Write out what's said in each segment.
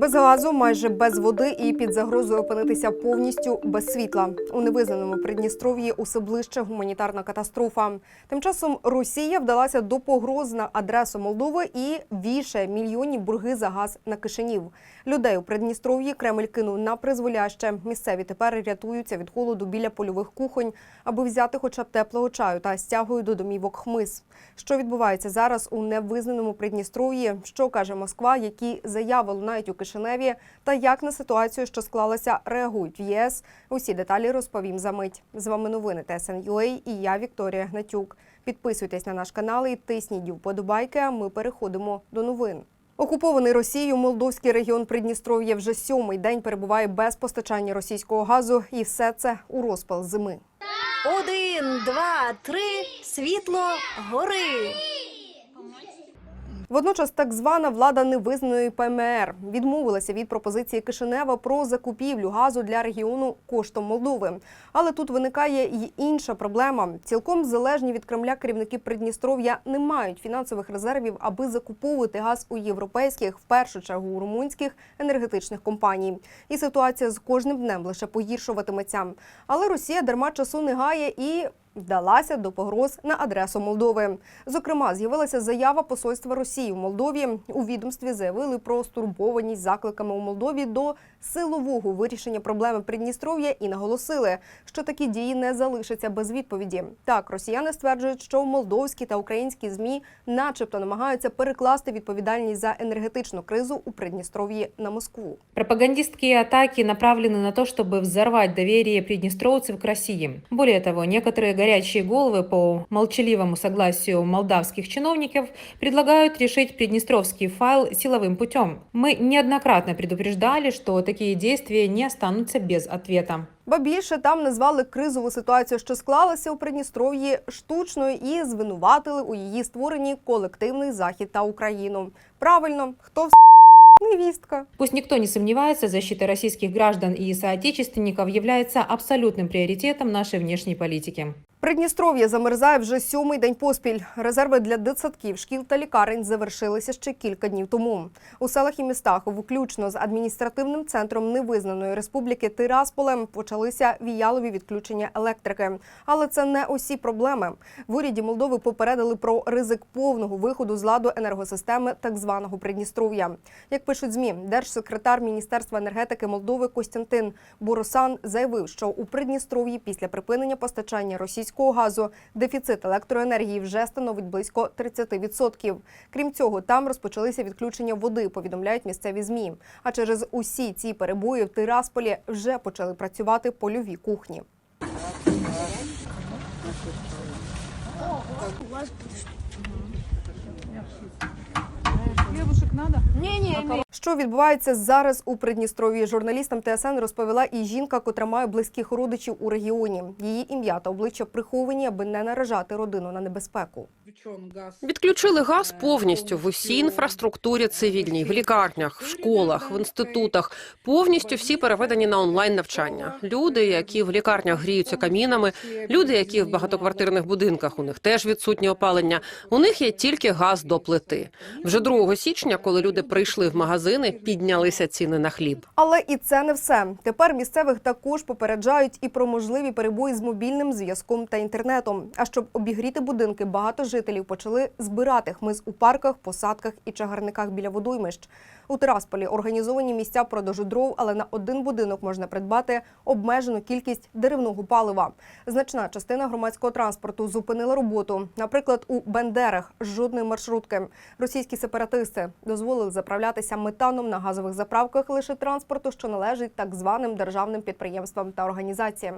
Без газу, майже без води і під загрозою опинитися повністю без світла. У невизнаному Придністров'ї усе ближче гуманітарна катастрофа. Тим часом Росія вдалася до погроз на адресу Молдови і вішає мільйонні борги за газ на Кишинів. Людей у Придністров'ї Кремль кинув на призволяще. Місцеві тепер рятуються від холоду біля польових кухонь, аби взяти хоча б теплого чаю та стягують до домівок хмиз. Що відбувається зараз у невизнаному Придністров'ї? Що каже Москва? Які заяви лунають у Кишиневі? Та як на ситуацію, що склалася, реагують в ЄС? Усі деталі розповім за мить. З вами новини ТСН.UA і я Вікторія Гнатюк. Підписуйтесь на наш канал і тисніть вподобайки. А ми переходимо до новин. Окупований Росією молдовський регіон Придністров'я вже сьомий день перебуває без постачання російського газу, і все це у розпал зими. Один, два, три, світло гори. Водночас так звана влада невизнаної ПМР відмовилася від пропозиції Кишинева про закупівлю газу для регіону коштом Молдови. Але тут виникає й інша проблема. Цілком залежні від Кремля керівники Придністров'я не мають фінансових резервів, аби закуповувати газ у європейських, в першу чергу у румунських енергетичних компаній. І ситуація з кожним днем лише погіршуватиметься. Але Росія дарма часу не гає і вдалася до погроз на адресу Молдови. Зокрема, з'явилася заява посольства Росії в Молдові. У відомстві заявили про стурбованість закликами у Молдові до силового вирішення проблеми Придністров'я і наголосили, що такі дії не залишаться без відповіді. Так, росіяни стверджують, що молдовські та українські змі, начебто, намагаються перекласти відповідальність за енергетичну кризу у Придністров'ї на Москву. Пропагандистские атаки направлены на то, чтобы взорвать доверие приднестровцев к России. Более того, некоторые горячие головы по молчаливому согласию молдавских чиновников предлагают решить приднестровский файл силовым путем. Мы неоднократно предупреждали, что такие действия не останутся без ответа. Ба більше там назвали кризову ситуацію, що склалася у Придністров'ї штучною, і звинуватили у її створенні колективний захід та Україну. Правильно, хто в невістка. Пусть никто не сомневается, защита российских граждан и соотечественников является абсолютным приоритетом нашей внешней политики. Придністров'я замерзає вже сьомий день поспіль. Резерви для дитсадків, шкіл та лікарень завершилися ще кілька днів тому. У селах і містах, включно з адміністративним центром невизнаної республіки Тирасполем, почалися віялові відключення електрики. Але це не усі проблеми. В уряді Молдови попередили про ризик повного виходу з ладу енергосистеми так званого Придністров'я. Як пишуть змі, держсекретар Міністерства енергетики Молдови Костянтин Буросан заявив, що у Придністров'ї після припинення постачання російського газу дефіцит електроенергії вже становить близько 30%. Крім цього, там розпочалися відключення води, повідомляють місцеві змі. А через усі ці перебої в Тирасполі вже почали працювати польові кухні. Що відбувається зараз у Придністров'ї? Журналістам ТСН розповіла і жінка, котра має близьких родичів у регіоні. Її ім'я та обличчя приховані, аби не наражати родину на небезпеку. Відключили газ повністю в усій інфраструктурі цивільній, в лікарнях, в школах, в інститутах. Повністю всі переведені на онлайн навчання. Люди, які в лікарнях гріються камінами, люди, які в багатоквартирних будинках, у них теж відсутнє опалення. У них є тільки газ до плити. Вже 2 січня, коли люди прийшли в магазини, піднялися ціни на хліб. Але і це не все. Тепер місцевих також попереджають і про можливі перебої з мобільним зв'язком та інтернетом. А щоб обігріти будинки, багато жителів почали збирати хмиз у парках, посадках і чагарниках біля водоймищ. У Тирасполі організовані місця продажу дров, але на один будинок можна придбати обмежену кількість деревного палива. Значна частина громадського транспорту зупинила роботу. Наприклад, у Бендерах жодної маршрутки. Російські сепаратисти дозволили заправлятися метаном на газових заправках лише транспорту, що належить так званим державним підприємствам та організаціям.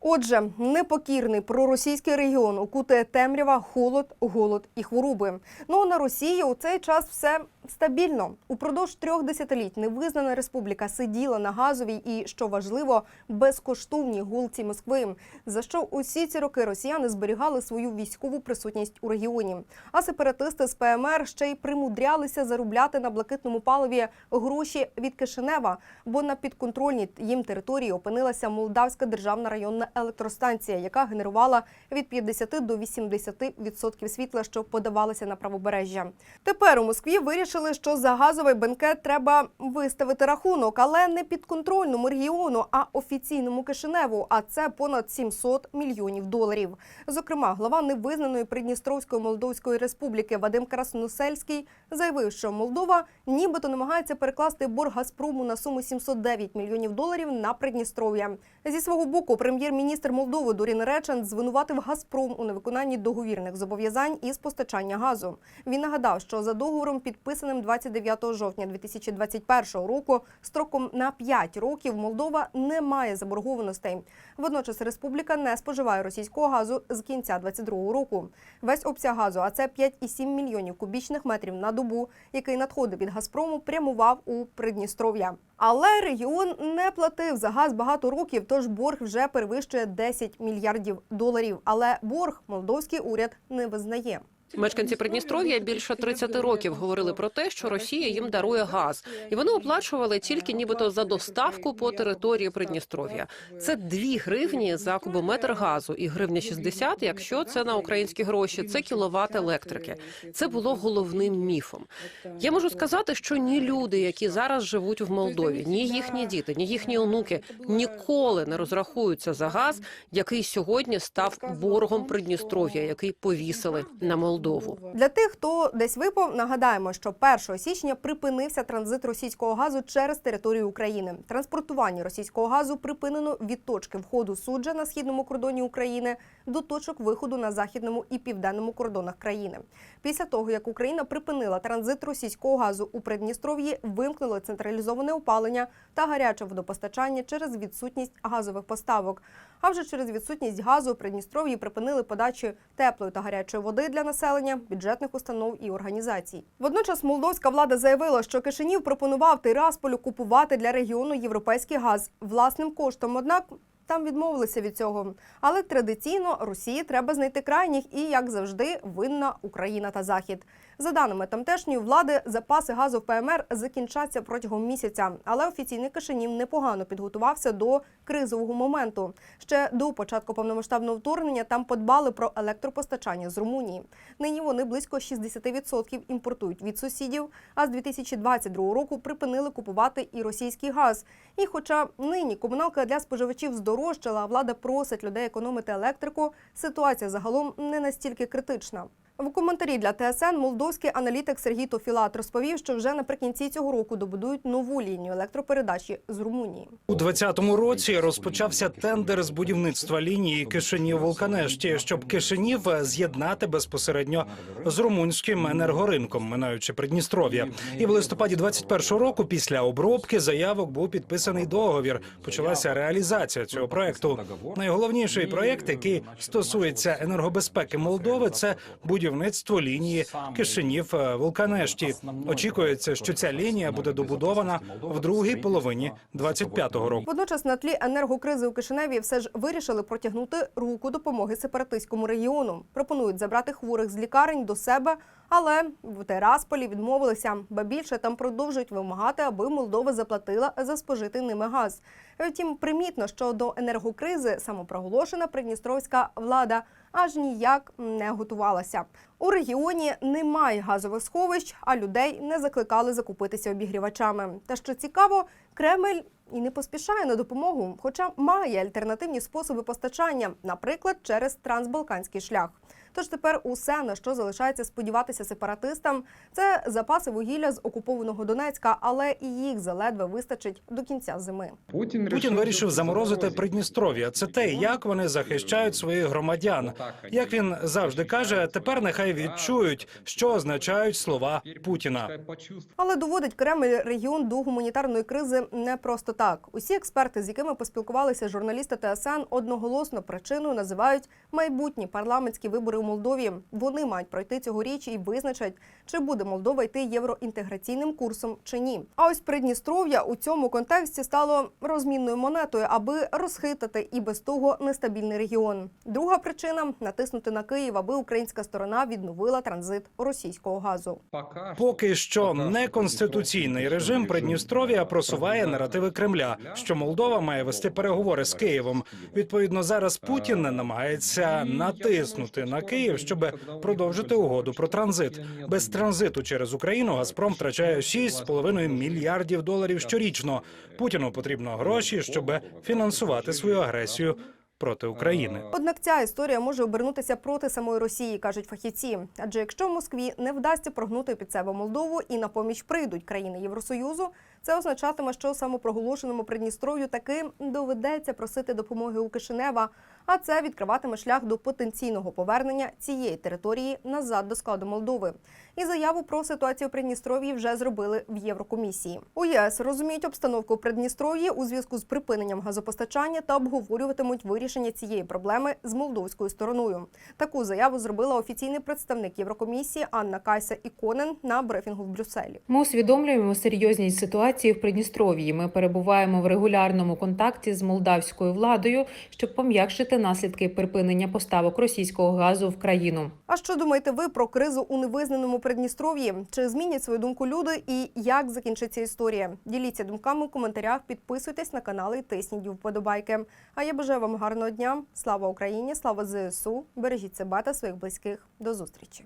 Отже, непокірний проросійський регіон окутує темрява, холод, голод і хвороби. Ну а на Росії у цей час все стабільно. Упродовж трьох десятиліть невизнана республіка сиділа на газовій і, що важливо, безкоштовній гулці Москви. За що усі ці роки росіяни зберігали свою військову присутність у регіоні. А сепаратисти з ПМР ще й примудрялися заробляти на блакитному паливі гроші від Кишинева, бо на підконтрольній їм території опинилася Молдавська державна районна гідроелектростанція, яка генерувала від 50 до 80% світла, що подавалося на правобережжя. Тепер у Москві вирішили, що за газовий бенкет треба виставити рахунок, але не підконтрольному регіону, а офіційному Кишиневу. А це понад 700 мільйонів доларів. Зокрема, глава невизнаної Придністровської Молдовської республіки Вадим Красносельський заявив, що Молдова нібито намагається перекласти борг Газпрому на суму 709 мільйонів доларів на Придністров'я. Зі свого боку, прем'єр-міністр Молдови Дорін Речен звинуватив Газпром у невиконанні договірних зобов'язань із постачання газу. Він нагадав, що за договором, підписаним 29 жовтня 2021 року, строком на 5 років Молдова не має заборгованостей. Водночас республіка не споживає російського газу з кінця 2022 року. Весь обсяг газу, а це 5,7 мільйонів кубічних метрів на добу, який надходив від Газпрому, прямував у Придністров'я. Але регіон не платив за газ багато років, тож борг вже перевищує 10 мільярдів доларів. Але борг молдовський уряд не визнає. Мешканці Придністров'я більше 30 років говорили про те, що Росія їм дарує газ, і вони оплачували тільки нібито за доставку по території Придністров'я. Це 2 гривні за кубометр газу, і гривня 60, якщо це на українські гроші. Це кіловат електрики. Це було головним міфом. Я можу сказати, що ні люди, які зараз живуть в Молдові, ні їхні діти, ні їхні онуки ніколи не розрахуються за газ, який сьогодні став боргом Придністров'я, який повісили на Молдову. Для тих, хто десь випав, нагадаємо, що 1 січня припинився транзит російського газу через територію України. Транспортування російського газу припинено від точки входу суджа на східному кордоні України до точок виходу на західному і південному кордонах країни. Після того, як Україна припинила транзит російського газу у Придністров'ї, вимкнули централізоване опалення та гаряче водопостачання через відсутність газових поставок. А вже через відсутність газу у Придністров'ї припинили подачу теплої та гарячої води для населення, бюджетних установ і організацій. Водночас молдовська влада заявила, що Кишинів пропонував Тирасполю купувати для регіону європейський газ власним коштом. Однак там відмовилися від цього. Але традиційно Росії треба знайти крайніх і, як завжди, винна Україна та Захід. За даними тамтешньої влади, запаси газу в ПМР закінчаться протягом місяця. Але офіційний Кишинів непогано підготувався до кризового моменту. Ще до початку повномасштабного вторгнення там подбали про електропостачання з Румунії. Нині вони близько 60% імпортують від сусідів. А з 2022 року припинили купувати і російський газ. І, хоча нині комуналка для споживачів здорожчала, а влада просить людей економити електрику, ситуація загалом не настільки критична. В коментарі для ТСН молдовський аналітик Сергій Тофілат розповів, що вже наприкінці цього року добудують нову лінію електропередачі з Румунії. У 2020 році розпочався тендер з будівництва лінії Кишинів Волканешті, щоб Кишинів з'єднати безпосередньо з румунським енергоринком, минаючи Придністров'я. І в листопаді 21 року, після обробки заявок, був підписаний договір. Почалася реалізація цього проекту. Найголовніший проект, який стосується енергобезпеки Молдови, це будівництво лінії Кишинів Волканешті. Очікується, що ця лінія буде добудована в другій половині 25-го року. Водночас на тлі енергокризи у Кишиневі все ж вирішили протягнути руку допомоги сепаратистському регіону. Пропонують забрати хворих з лікарень до себе, але в Терасполі відмовилися. Ба більше там продовжують вимагати, аби Молдова заплатила за спожитий ними газ. Втім, примітно, що до енергокризи самопроголошена придністровська влада аж ніяк не готувалася. У регіоні немає газових сховищ, а людей не закликали закупитися обігрівачами. Та що цікаво, Кремль і не поспішає на допомогу, хоча має альтернативні способи постачання, наприклад, через трансбалканський шлях. Тож тепер усе, на що залишається сподіватися сепаратистам, це запаси вугілля з окупованого Донецька, але і їх заледве вистачить до кінця зими. Путін вирішив заморозити Придністров'я. Це те, як вони захищають своїх громадян. Як він завжди каже, тепер нехай відчують, що означають слова Путіна. Але доводить Кремль регіон до гуманітарної кризи не просто так. Усі експерти, з якими поспілкувалися журналісти ТСН, одноголосно причиною називають майбутні парламентські вибори у Молдові. Вони мають пройти цьогоріч і визначать, чи буде Молдова йти євроінтеграційним курсом чи ні. А ось Придністров'я у цьому контексті стало розмінною монетою, аби розхитати і без того нестабільний регіон. Друга причина натиснути на Київ, аби українська сторона відновила транзит російського газу. Поки що неконституційний режим Придністров'я просуває наративи Кремля, що Молдова має вести переговори з Києвом. Відповідно, зараз Путін намагається натиснути на Київ, щоб продовжити угоду про транзит. Без транзиту через Україну Газпром втрачає 6,5 мільярдів доларів щорічно. Путіну потрібно гроші, щоб фінансувати свою агресію проти України. Однак ця історія може обернутися проти самої Росії, кажуть фахівці. Адже якщо Москві не вдасться прогнути під себе Молдову і на поміч прийдуть країни Євросоюзу, це означатиме, що самопроголошеному Придністров'ю таки доведеться просити допомоги у Кишинева. А це відкриватиме шлях до потенційного повернення цієї території назад до складу Молдови. І заяву про ситуацію в Придністров'ї вже зробили в Єврокомісії. У ЄС розуміють обстановку Придністров'ї у зв'язку з припиненням газопостачання та обговорюватимуть вирішення цієї проблеми з молдовською стороною. Таку заяву зробила офіційний представник Єврокомісії Анна Кайса Іконен на брифінгу в Брюсселі. Ми усвідомлюємо серйозність ситуації в Придністров'ї. Ми перебуваємо в регулярному контакті з молдавською владою, щоб пом'якшити наслідки припинення поставок російського газу в країну. А що думаєте ви про кризу у невизнаному Придністров'ї? Чи змінять свою думку люди і як закінчиться історія? Діліться думками у коментарях, підписуйтесь на канали, і тисніть вподобайки. А я бажаю вам гарного дня. Слава Україні! Слава ЗСУ! Бережіть себе та своїх близьких. До зустрічі!